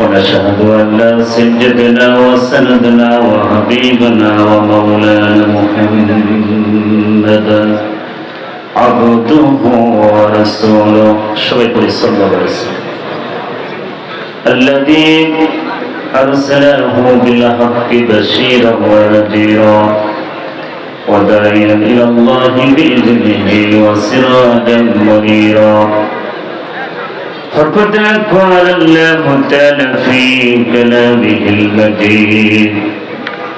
ونشهد أن سيدنا وسندنا وحبيبنا ومولانا محمدا عبده ورسوله. شوية صلى الله عليه وسلم. الذي أرسله بالحق بشيرا ونذيرا وداعيا إلى الله بإذنه وسراجا منيرا. فقد قال الله تعالى في كلامه المجيد.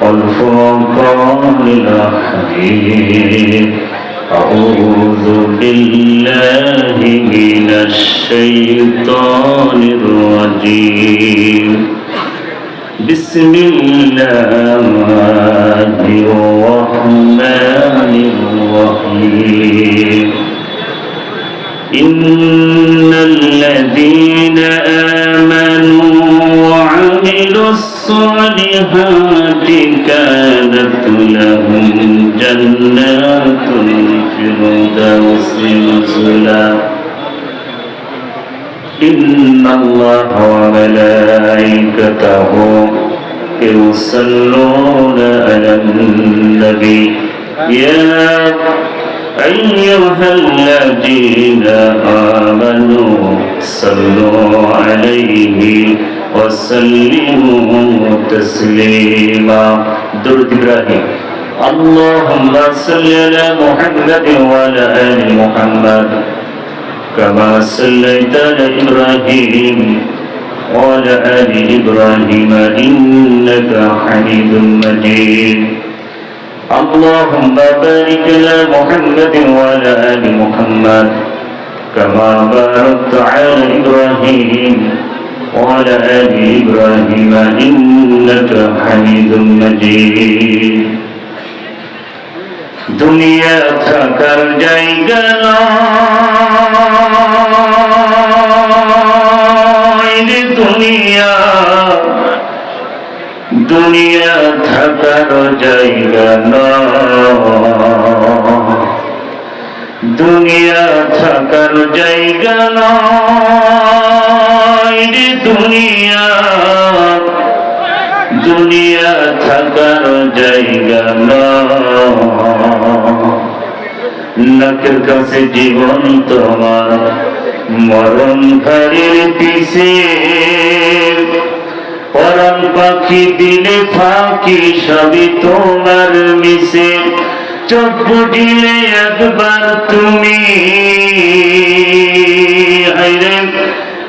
والفرقان الحميد أعوذ بالله من الشيطان الرجيم. بسم الله الرحمن الرحيم الصالحات كانت لهم جنات الفردوس نزلا. إن الله وملائكته يصلون على النبي. يا أيها الذين آمنوا صلوا عليه وسلموا تسليما. درد إبراهيم. اللهم صل على محمد وعلى آل محمد كما صليت على إبراهيم وعلى آل إبراهيم إنك حميد مجيد. اللهم بارك على محمد وعلى آل محمد كما باركت على إبراهيم وعلى آل إبراهيم إنك حميد مجيد দুনিয়া থাকার জায়গা নয় রে দুনিয়া দুনিয়া থাকার জায়গা নয় দুনিয়া থাকার জায়গা নয় নাকের কাছে জীবন তোমার মরণ ঘরের পিছে। পরাণ পাখি দিলে ফাঁকি, সবই তোমার মিশে চোখ বুঝিলে একবার তুমি।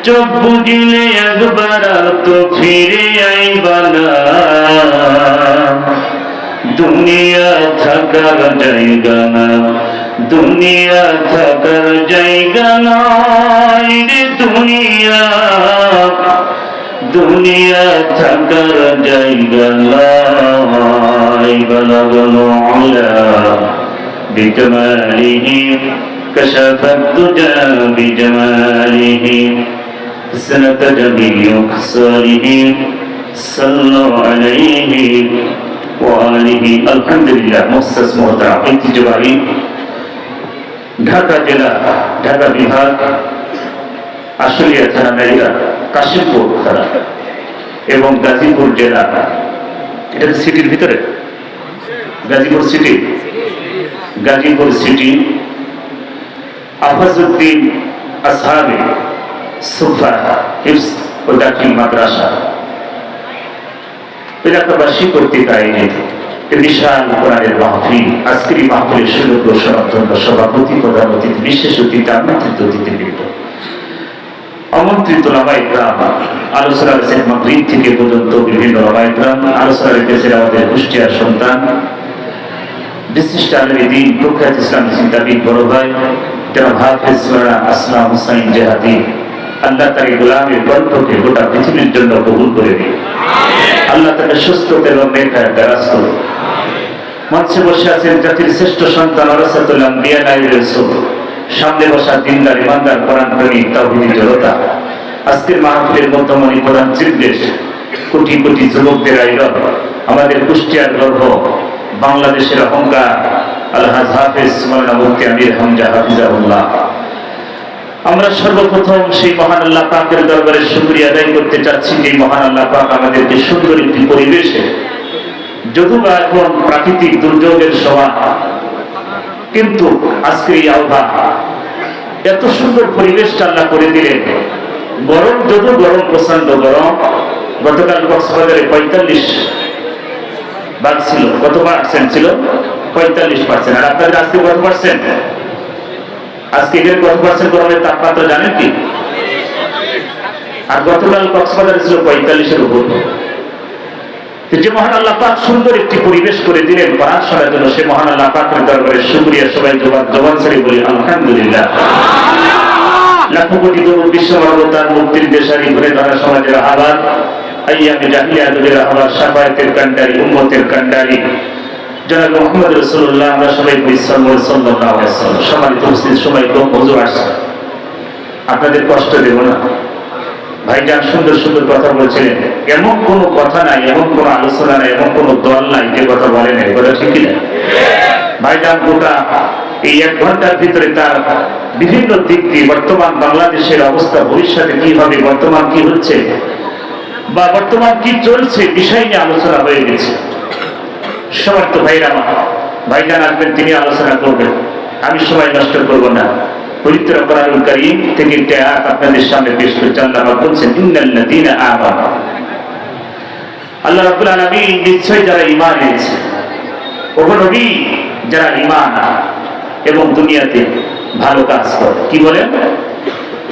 চোখ বুঝিলে একবার তো ফিরে আইবা না। দুনিয়া থাকার জায়গা না দুনিয়া থাকার জায়গা নয় রে দুনিয়া দুনিয়া থাকার জায়গা নয় বলগল আলা بجماله كشف الدجى بجماله حسنت جميع خصاله صلوا عليه وآله الحمد لله مؤسس محترم ঐতিহ্যবাহী ঢাকা জেলা ঢাকা বিভাগ আশুলিয়া থানা মেরিয়া কাশিমপুর থানা এবং গাজীপুর জেলা এটা সিটির ভিতরে গাজীপুর সিটি গাজীপুর সিটি আফাজউদ্দিন আসহাবে সুফা হিফস ও দাখিল মাদ্রাসা এলাকাবাসী কর্তৃক আয়োজিত বিশাল কোরআনের মাহফিল, আজকের মাহফিলের সুযোগ ঘোষণার জন্য সভাপতি প্রধান বিশেষ অতিথি, আমন্ত্রিত আমন্ত্রিত আলোচনা থেকে পর্যন্ত বিভিন্ন আলোচনা আমাদের কুষ্টিয়ার সন্তান, বিশিষ্ট আলমী দিন, প্রখ্যাত চিন্তাবিদ বড় ভাই আসলাম হুসাইন জেহাদি। আল্লাহ তাকে গোলামের গল্পকে গোটা পৃথিবীর জন্য কবুল করে দিন আল্লাহ তাকে সুস্থ এবং নেখায় দারাজ করুন মঞ্চে বসে আছেন জাতির শ্রেষ্ঠ সন্তান অরসাতুল্লাহ বিয়া নাইর রসুল সামনে বসা দিনদার, ইমানদার কোরআন প্রেমী তাহিনী জনতা। আজকের মাহফিলের মধ্যমণি প্রধান চিফগেস্ট কোটি কোটি যুবকদের আইরন আমাদের কুষ্টিয়ার গর্ব, বাংলাদেশের অহংকার। আলহাজ হাফিজ মাওলানা মুফতি আমির হামজা হাফিজাহুল্লাহ। আমরা সর্বপ্রথম সেই মহান আল্লাহ পাকের দরবারে শুকরিয়া আদায় করতে চাচ্ছি যে মহান আল্লাহ পাক আমাদেরকে সুন্দর একটি পরিবেশে যদিও এখন প্রাকৃতিক দুর্যোগের সময় কিন্তু আজকে এই আবহাওয়া এত সুন্দর পরিবেশটা আল্লাহ করে দিলেন। গরম যদিও গরম প্রচণ্ড গরম, গতকাল কক্সবাজারে পঁয়তাল্লিশ ভাগ ছিল, কত পার্সেন্ট ছিল? পঁয়তাল্লিশ পার্সেন্ট আর আপনাদের আজকে কত পার্সেন্ট আজকে এদের কত পার্সেন্ট গরমের তাপমাত্রা জানেন কি? আর গতকাল কক্সবাজারে ছিল পঁয়তাল্লিশের উপর। যে মহান আল্লাহ পাক সুন্দর একটি পরিবেশ করে দিলেন কোরআন শোনার জন্য সে মহান আল্লাহ পাকের দরবারে শুকরিয়া সবাই জবান জবান ছেড়ে বলি আলহামদুলিল্লাহ। লাখো কোটি গরু বিশ্ব মানবতার মুক্তির দেশারি ঘুরে ধরা সমাজের আহ্বান। আইয়ামে জাহিলিয়া যুগের আহ্বান সাফায়াতের কান্ডারি উম্মতের কান্ডারি জনাব মোহাম্মদ রসুল্লাহ আমরা সবাই বলি সাল্লাল্লাহু আলাইহি ওয়াসাল্লাম, সম্মানিত উপস্থিত, সবাই তো হুজুর আসছে আপনাদের কষ্ট দেব না। ভাইজান সুন্দর সুন্দর কথা বলছিলেন। এমন কোনো কথা নাই, এমন কোনো আলোচনা নাই, এমন কোনো দল নাই যে কথা বলেন এই কথা ঠিকই না ভাইজান গোটা এই এক ঘণ্টার ভিতরে তার বিভিন্ন দিক দিয়ে বর্তমান বাংলাদেশের অবস্থা, ভবিষ্যতে কি হবে, বর্তমান কি হচ্ছে, বা বর্তমান কি চলছে, বিষয় নিয়ে আলোচনা হয়ে গেছে। সবার তো ভাইরা আমার ভাইজান আসবেন, তিনি আলোচনা করবেন। আমি সময় নষ্ট করব না। পবিত্র কোরআনুল কারীম থেকে আপনাদের সামনে পেশ করছি। আল্লাহ বলছেন আল্লাহ রাব্বুল আলামিন নিশ্চয় যারা ঈমান এনেছে, ওগো নবী যারা ঈমান এবং দুনিয়াতে ভালো কাজ করে। কি বলেন?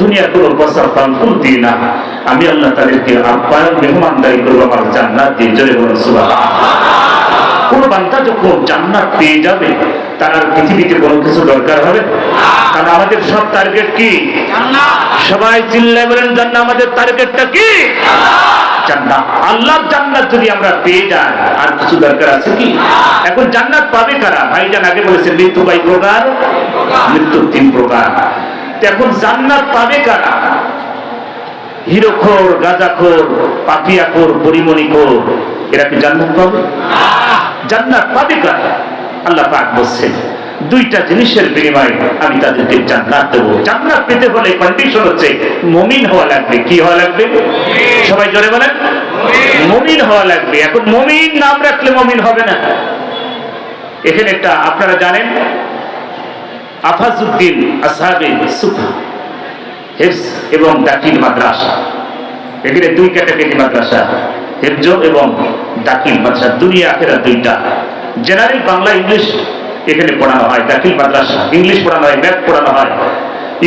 দুনিয়ার কোনো বসা ফালফুল দিয়ে না। আমি আল্লাহ তাদেরকে আপ্যায়ন মেহমানদারি করব আমার জান্নাত দিয়ে জয় বলুন কোন বান্দা যখন জান্নাত পেয়ে যাবে তার আর পৃথিবীতে কোনো কিছু দরকার হবে কারণ আমাদের সব টার্গেট কি? সবাই চিল্লায় বলেন জান্নাত আমাদের টার্গেটটা কি? জান্নাত। আল্লাহর জান্নাত যদি আমরা পেয়ে যাই আর কিছু দরকার আছে কি? এখন জান্নাত পাবে কারা? ভাইজান আগে বলেছে মৃত্যু বাই প্রকার? মৃত্যু তিন প্রকার। এখন জান্নাত পাবে কারা? হিরোখোর, গাজাখোর, পাপিয়াখোর পরিমণিখোর এরা কি জান্নাত পাবে? জান্নাত পাবে কারা? আল্লাহ পাক বলছেন, দুইটা জিনিসের বিনিময়ে আমি তাদেরকে জান্নাত দেবো। জান্নাত পেতে হলে কন্ডিশন হচ্ছে মমিন হওয়া লাগবে। কি হওয়া লাগবে? সবাই জোরে বলেন। মমিন হওয়া লাগবে। এখন মমিন নাম রাখলে মমিন হবে না। এখানে একটা, আপনারা জানেন আফাজউদ্দিন আসহাবে সুফা হেফস এবং দাখিল মাদ্রাসা। এখানে দুই ক্যাটাগরি মাদ্রাসা, হেফজ এবং দাখিল মাদ্রাসা দুনিয়া আখেরা দুইটা। জেনারেল বাংলা ইংলিশ এখানে পড়ানো হয় দাখিল মাদ্রাসা। ইংলিশ পড়ানো হয়, ম্যাথ পড়ানো হয়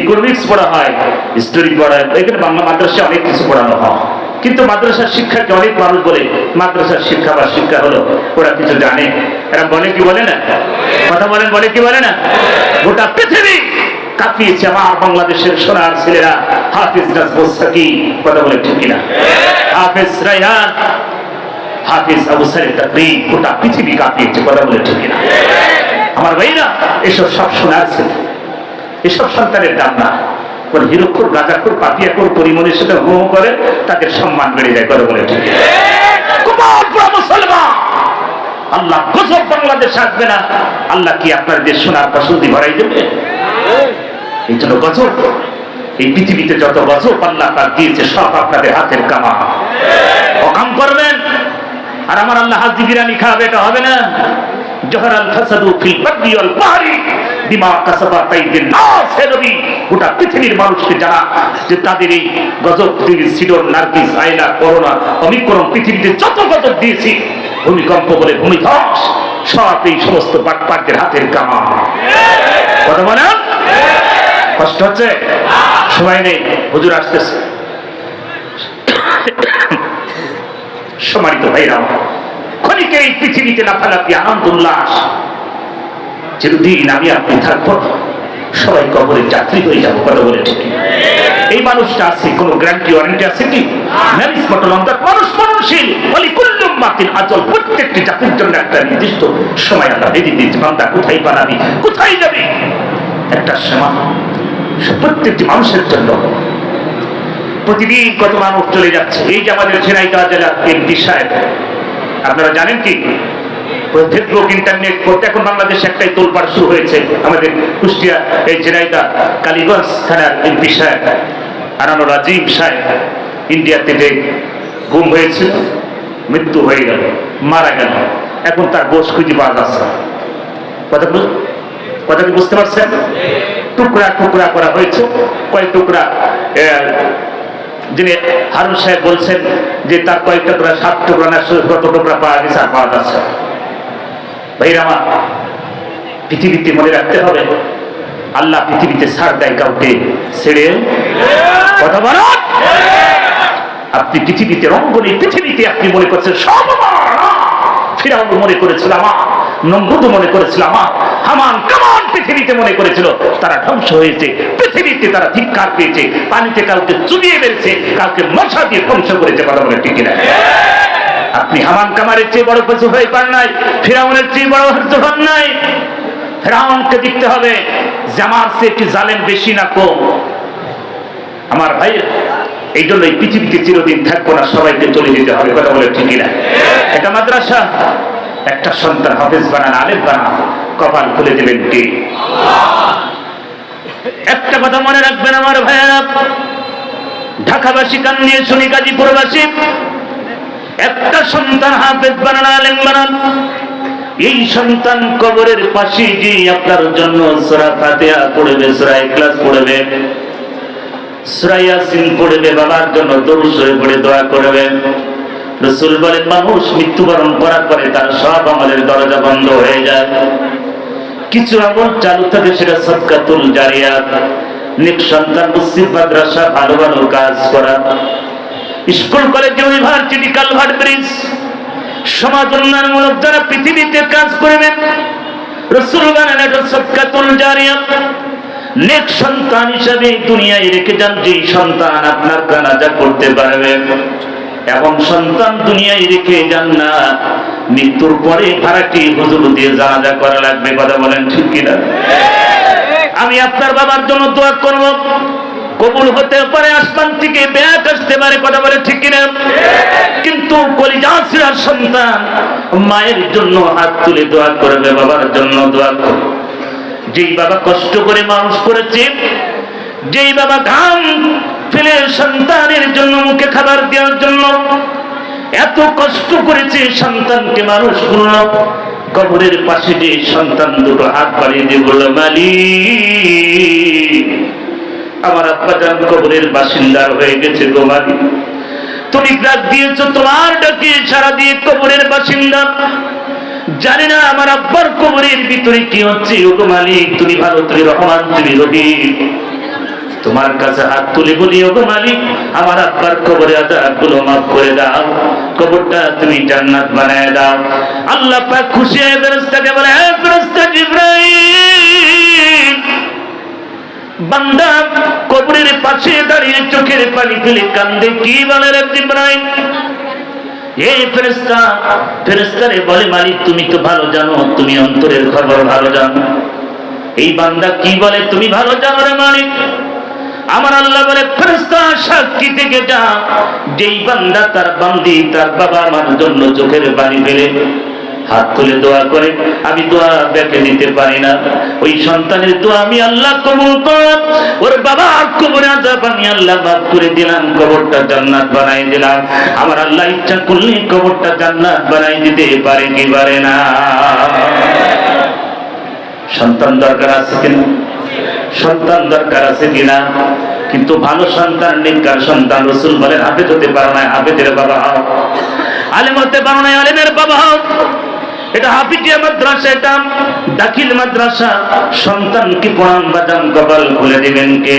ইকোনমিক্স পড়া হয় হিস্টোরি পড়া হয়, এখানে বাংলা মাদ্রাসা অনেক কিছু পড়ানো হয়। কিন্তু মাদ্রাসার শিক্ষাকে অনেক মানুষ বলে, মাদ্রাসার শিক্ষা বা শিক্ষা হলো, ওরা কিছু জানে। এরা বলে কি বলে না? কথা বলেন, বলে কি বলে না? গোটা পৃথিবী কাঁপিয়েছে আমার বাংলাদেশের সোনার ছেলেরা, হাফিজ নাজমুল কথা বলে ঠিক কিনা? হাফিজ রায়হান, হাফিজ আবু সাইদ তাকরি, গোটা পৃথিবী কাঁপিয়েছে। কথা বলে ঠিক কিনা? আমার ভাইরা এসব সব সোনার ছেলে। এসব সন্তানের দাম না। কোন হিরক্ষর গাজাখোর, পাপিয়াখোর, পরিমণের সাথে হো করে তাদের সম্মান বেড়ে যায়। কথা বলে মুসলমান! আল্লাহ গজব বাংলাদেশ আসবে না। আল্লাহ কি আপনার দেশ সোনার ফসলদি ভরাই দেবে? এই জন্য গজব। এই পৃথিবীতে যত গজব আল্লাহ তার দিয়েছে, সব আপনাদের হাতের কামা। অকাম করবেন? আর আমার আল্লাহ হাজি বিরিয়ানি খাওয়াবে, এটা হবে না। জহরাল ফাসাদু ফিল বাদরি ওয়াল বাহরি। ভূমিকম্প বলে ভূমিধস সব এই সমস্ত বাটপাটদের হাতের কামা কথা বলে কষ্ট হচ্ছে? সময় নেই, হুজুর আসতেছে। সম্মানিত ভাইরা ক্ষণিকের এই পৃথিবীতে লাফালাফি, আনন্দ, উল্লাস। চিরদিন আমি আপনি থাকব সবাই কবরের যাত্রী হয়ে যাব, কথা বলে এই মানুষটা আছে, কোনো গ্যারান্টি ওয়ারেন্টি আছে কি? ম্যারিজ মটল অন্তর মানুষ মরণশীল। বলি, কুল্লুম মাতিল আচল প্রত্যেকটি জাতির জন্য একটা নির্দিষ্ট সময় আমরা বেঁধে দিয়েছি। বান্দা, কোথায় পালাবি? কোথায় যাবে? একটা সময় প্রত্যেকটি মানুষের জন্য। প্রতিদিন কত মানুষ চলে যাচ্ছে। এই যে আমাদের ঝিনাইদহ জেলার এমপি সাহেব, আপনারা জানেন কি? ফেসবুক ইন্টারনেট করতে এখন বাংলাদেশে একটাই তোলপাড় শুরু হয়েছে। আমাদের কুষ্টিয়া, এই ঝিনাইদহ কালীগঞ্জ থানার এমপি সাহেব আনানুর রাজীব সাহেব ইন্ডিয়া থেকে গুম হয়েছিল মৃত্যু হয়ে গেল, মারা গেল। এখন তার বোস খুঁজে পাওয়া যাচ্ছে কথা কথা কি বুঝতে পারছেন? টুকরা টুকরা করা হয়েছে। কয়েক টুকরা যিনি হারুন সাহেব বলছেন যে তার কয়েক টুকরা, সাত টুকরা না কত টুকরা পাওয়া গেছে আর পাওয়া যাচ্ছে। পৃথিবীতে মনে রাখতে হবে, আল্লাহ পৃথিবীতে সার দেয় কাউকে, ছেড়ে কথা আপনি পৃথিবীতে রঙ্গনে পৃথিবীতে আপনি মনে করছেন সব ফিরাউন মনে করেছিল আমার, নমরুদ মনে করেছিল আমার, হামান কামান পৃথিবীতে মনে করেছিল, তারা ধ্বংস হয়েছে, পৃথিবীতে তারা ধিক্কার পেয়েছে, পানিতে কাউকে চুবিয়ে মেরেছে, কাউকে মশা দিয়ে ধ্বংস করেছে, কথা বলে ঠিক না আপনি হামান কামারের চেয়ে বড় কিছু হয়ে পান নাই, ফিরাউনের চেয়ে বড় হতে পান নাই। ফেরাউনকে দেখতে হবে আমার চেয়ে কি জালেম বেশি না কম। আমার ভাই এই জন্য এই পৃথিবীতে চিরদিন থাকব না, সবাইকে চলে যেতে হবে, কথা বলে ঠিকই না এটা মাদ্রাসা, একটা সন্তান হাফেজ বানান, আলেম বানান, কপাল খুলে দেবেন কে? একটা কথা মনে রাখবেন আমার ভাইয়েরা, ঢাকাবাসী কান নিয়ে শুনি, গাজীপুরবাসী। একটা সন্তান হাফেজ বানান, আলেম বানান। এই সন্তান কবরের পাশে যে আপনার জন্য সূরা পড়বে সূরা পড়বে বাবার জন্য দোয়া করবে। রসুল বলেন, মানুষ মৃত্যুবরণ করার পরে তার সব আমলের দরজা বন্ধ হয়ে যায়। কিছু আমল চালু থাকে, সেটা জারিয়াত। নেক সন্তান মাদ্রাসা ভালো ভালো কাজ করা। School, college, university, culvert bridge. সমাজ উন্নয়নমূলক যারা পৃথিবীতে কাজ করবেন সন্তান দুনিয়ায় যান সন্তান আপনার করতে এমন সন্তান দুনিয়ায় রেখে যান না, মৃত্যুর পরে ভাড়াটি হুজুর দিয়ে জানাজা করা লাগবে, কথা বলেন ঠিক কিনা? আমি আপনার বাবার জন্য দোয়া করব। কবুল হতে পারে, আসমান থেকে ব্যাগ আসতে পারে, কথা বলে ঠিক কিনা? কিন্তু সন্তান মায়ের জন্য হাত তুলে দোয়া করবে, বাবার জন্য দোয়া করবে। যেই বাবা কষ্ট করে মানুষ করেছে, যেই বাবা ঘাম ফেলে সন্তানের জন্য, মুখে খাবার দেওয়ার জন্য এত কষ্ট করেছে, সন্তানকে মানুষ করল কবরের পাশে যে সন্তান দুটো হাত বাড়িয়ে দিয়ে বলল মালি আমার আব্বা যান কবরের বাসিন্দার হয়ে গেছে গো তুমি ডাক দিয়েছ, তোমার ডাকে সারা দিয়ে কবরের বাসিন্দা। জানি না আমার আব্বার কবরের ভিতরে কি হচ্ছে, ওগো মালিক, তুমি ভালো তুমি রহমান, তুমি রহিম তোমার কাছে হাত তুলে বলি, ওগো মালিক, আমার আব্বার কবরে আজাবগুলো মাফ করে দাও। কবরটা তুমি জান্নাত বানায় দাও। আল্লাহ পাক খুশি হয়ে ফেরেশতাকে বলে, হে ফেরেশতা জিবরাইল বান্দা কবরের পাশে দাঁড়িয়ে চোখের পানি ফেলে কান্দে। কি বলে জিবরাইল এই বান্দা কি বলে, তুমি ভালো মালিক? আমার আল্লাহ বলে ফেরেস্তা সাক্ষী থেকে যা। যেই বান্দা তার বান্দি, তার বাবা আমার জন্য চোখের পানি ফেলে হাত তুলে দোয়া করে। আমি দোয়া দেখে দিতে পারি না। ওই সন্তানের দোয়া আমি আল্লাহ কবুল কর। ওর বাবা কবরে আজাব আমি আল্লাহ মাফ করে দিলাম। কবরটা জান্নাত বানাই দিলাম। আমার আল্লাহ ইচ্ছা করলে কবরটা জান্নাত বানাই দিতে পারে কি পারে না। সন্তান দরকার আছে কিনা সন্তান দরকার আছে কিনা কিন্তু ভালো সন্তান নিকার সন্তান রসুল বলেন হাফেজ হতে পারো না হাফেজের বাবা হও। আলেম হতে পারো না আলেমের বাবা হও। এটা হাফিজিয়া মাদ্রাসা, এটা দাখিল মাদ্রাসা। সন্তানকে পড়ান বাদাম কপাল খুলে দিবেন কে?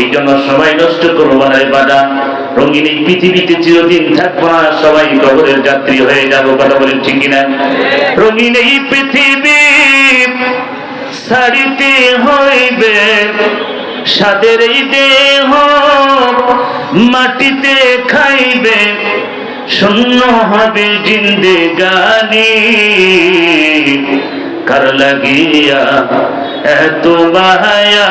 এই জন্য সবাই নষ্ট করব না বাদা রঙিন এই পৃথিবীতে চিরদিন থাকব না, সবাই কবরের যাত্রী হয়ে যাব, কথা বলেন ঠিক কিনা? রঙিন এই পৃথিবী সারিতে হইবে, সাদের এই দেহ মাটিতে খাইবে। শূন্য হবে জিন্দে গানি কার লাগিয়া এত বাহায়া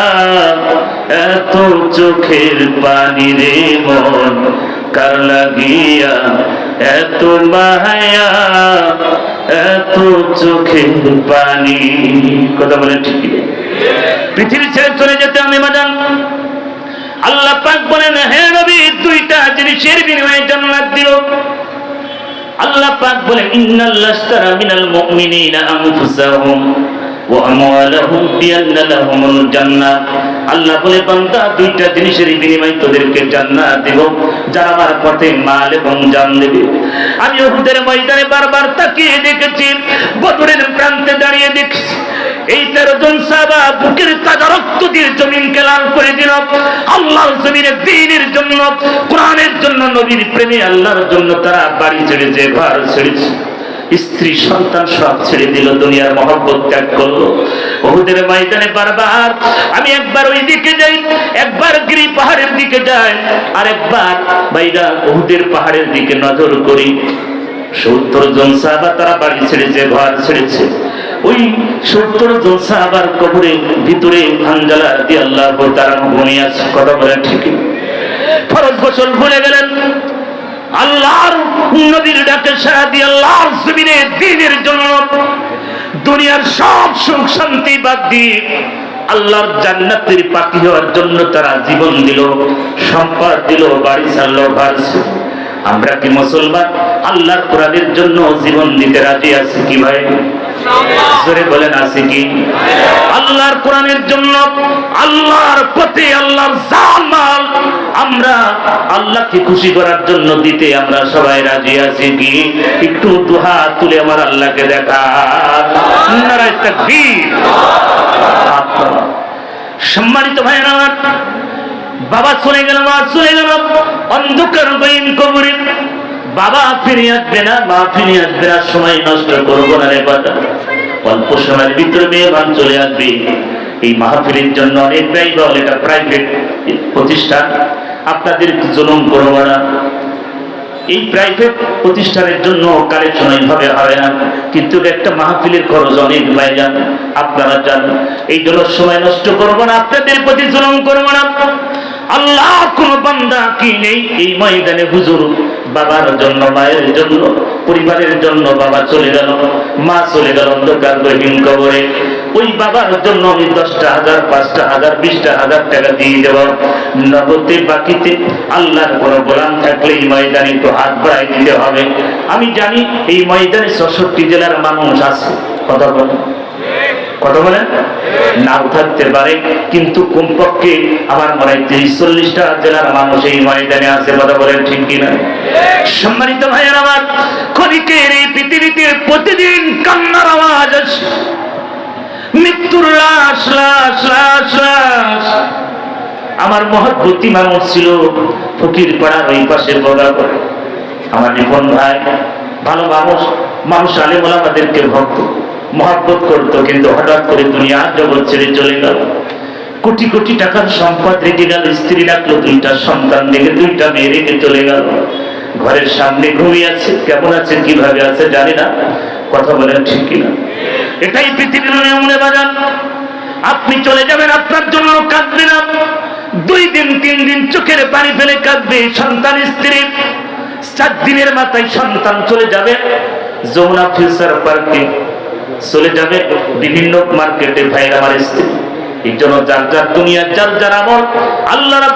এত চোখের পানি রে মন। কার লাগিয়া এত বাহায়া এত চোখের পানি। কথা বলে ঠিক পৃথিবী ছেড়ে চলে যেতে আমি মাদান। আল্লাহ পাক বলেন, হে নবী, দুইটা জিনিসের বিনিময়ে জান্নাত দিল আল্লাহ পাক বলেন ইন্নাল্লাহস্তারা মিনাল মুমিনিনা আনফুসাহুম ওয়া আল্লাহ বলে, বান্দা, দুইটা জিনিসের বিনিময়ে তোদেরকে জান্নাত যারা আমার পথে মাল এবং জান দেবে। আমি উহুদের ময়দানে বারবার তাকিয়ে দেখেছি, বদরের প্রান্তে দাঁড়িয়ে দেখছি এই তেরো জন সাহাবা বুকের তাজা রক্ত দিয়ে জমিনকে লাল করে দিল। আল্লাহর জমিনের দিনের জন্য, কোরআনের জন্য, নবীর প্রেমে আল্লাহর জন্য তারা বাড়ি ছেড়েছে ঘর ছেড়েছে। স্ত্রী, সন্তান সব ছেড়ে দিল, দুনিয়ার মহব্বত ত্যাগ করল। বহুদের ময়দানে বারবার আমি একবার ওই দিকে যাই, একবার গিরি পাহাড়ের দিকে যাই, আর একবার বাইরা বহুদের পাহাড়ের দিকে নজর করি। সত্তর জন সাহাবা তারা বাড়ি ছেড়েছে ঘর ছেড়েছে। ওই সত্তর জন সাহাবার কবরের ভিতরে আঞ্জালা দিয়ে আল্লাহ তারা ঘুমিয়ে কথা বলেন ঠিকই ফরজ গোসল ভুলে গেলেন। আল্লাহর নবীর ডাকে সারা দিয়ে আল্লাহর জমিনে দিনের জন্য দুনিয়ার সব সুখ শান্তি বাদ দিয়ে আল্লাহর জান্নাতের পাখি হওয়ার জন্য তারা জীবন দিল, সম্পদ দিল, বাড়ি ছাড়লো, ঘর আমরা কি মুসলমান? আল্লাহর কোরআনের জন্য জীবন দিতে রাজি আছি কি ভাই? আল্লাহর কোরআনের জন্য আল্লাহর আল্লাহর জামাল আমরা আল্লাহকে খুশি করার জন্য দিতে আমরা সবাই রাজি আছি কি? একটু দুহা তুলে আমার আল্লাহকে দেখা। সম্মানিত ভাইয়ের আমার বাবা চলে গেল, মা চলে অন্ধকার বাবা ফিরে আসবে না, মা ফিরে আসবে না, সময় নষ্ট করব না রে বাবা। অল্প সময়ের ভিতরে মেয়ে মেহমান চলে আসবে। এই মাহফিলের জন্য অনেক ব্যয় বল, এটা প্রাইভেট প্রতিষ্ঠান। আপনাদের জুলুম করব না। এই প্রাইভেট প্রতিষ্ঠানের জন্য কালেকশন এইভাবে হবে না। কিন্তু একটা মাহফিলের খরচ অনেক ব্যয় যান, আপনারা যান। এই জন্য সময় নষ্ট করব না, আপনাদের প্রতি জুলুম করব না। আল্লাহ কোন বান্দা কি নেই? এই ময়দানে হুজুর বাবার জন্য, মায়ের জন্য, পরিবারের জন্য বাবা চলে গেল, মা চলে গেল অন্ধকার গহীন কবরে। ওই বাবার জন্য আমি দশটা হাজার, পাঁচটা হাজার, বিশটা হাজার টাকা দিয়ে দেব। নগদে বাকিতে আল্লাহর কোনো গোলাম থাকলে এই ময়দানে একটু হাত বাড়াই দিতে হবে। আমি জানি এই ময়দানে ছষট্টি জেলার মানুষ আছে। কথা বলেন। কথা বলেন থাকতে পারে, কিন্তু কমপক্ষে আমার মনে হয় তিরিশ চল্লিশটা জেলার মানুষ এই ময়দানে আছে, কথা বলেন ঠিক সম্মানিত ভাইয়ের আমার এই পৃথিবীতে প্রতিদিন কান্নার আওয়াজ আছে। মৃত্যুর লাশ লাশ লাশ লাশ। আমার মানুষ ছিল ফকির পাড়ার ওই পাশে বগাবর আমার নিপন ভাই, ভালো মানুষ মানুষ আলেমুল আমাদেরকে ভক্ত। মহাব্বত করতো, কিন্তু হঠাৎ করে দুনিয়া জগৎ ছেড়ে চলে গেল। কোটি কোটি টাকার সম্পদ রেখে গেল, স্ত্রী রাখল, দুইটা সন্তান রেখে দুইটা মেয়ে রেখে চলে গেল। ঘরের সামনে ঘুমিয়ে আছে, কেমন আছে, কীভাবে আছে জানি না, কথা বলেন ঠিক কিনা। এটাই পৃথিবীর নিয়মনে বাজান আপনি চলে যাবেন, আপনার জন্য কাঁদবে না। দুই দিন, তিন দিন চোখের পানি ফেলে কাঁদবে, সন্তান, স্ত্রী। চার দিনের মাথায় সন্তান চলে যাবে, যমুনা ফিউচার পার্কে। চলে যাবে বিভিন্ন মার্কেটে ভাইয়ের আমার স্ত্রী। এই আল্লাহর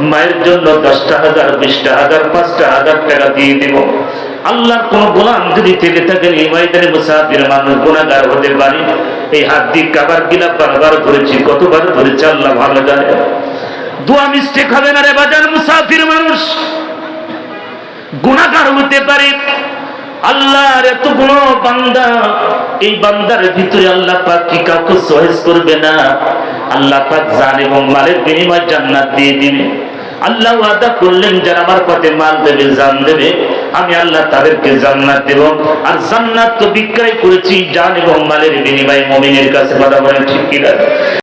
মায়ের জন্য দশটা হাজার, বিশটা হাজার, পাঁচটা হাজার টাকা দিয়ে দিব। আল্লাহর কোন গোলাম যদি থেকে থাকেন এই ময়দানে মুসাফির মানুষ গুণাগার হতে পারে। এই হাত দিয়ে কাবার গিলা বারবার ধরেছি, কতবার ধরেছে, আল্লাহ ভালো জানে। দোয়া মিষ্টি খাবে না রে বাজার মুসাফির মানুষ। গুণাগার হতে পারে। আল্লাহর এত বড় বান্দা এই বান্দার ভিতরে আল্লাহ পাক কি কাউকে সহেজ করবে না। আল্লাহ পাক জান এবং মালের বিনিময় জান্নাত দিয়ে দিবে। আল্লাহ ওয়াদা করলেন, যারা আমার পথে মাল দেবে, জান দেবে, আমি আল্লাহ তাদেরকে জান্নাত দেব। আর জান্নাত তো বিক্রয় করেছি, জান এবং মালের বিনিময় মমিনের কাছে কথা বলেন ঠিক কিনা?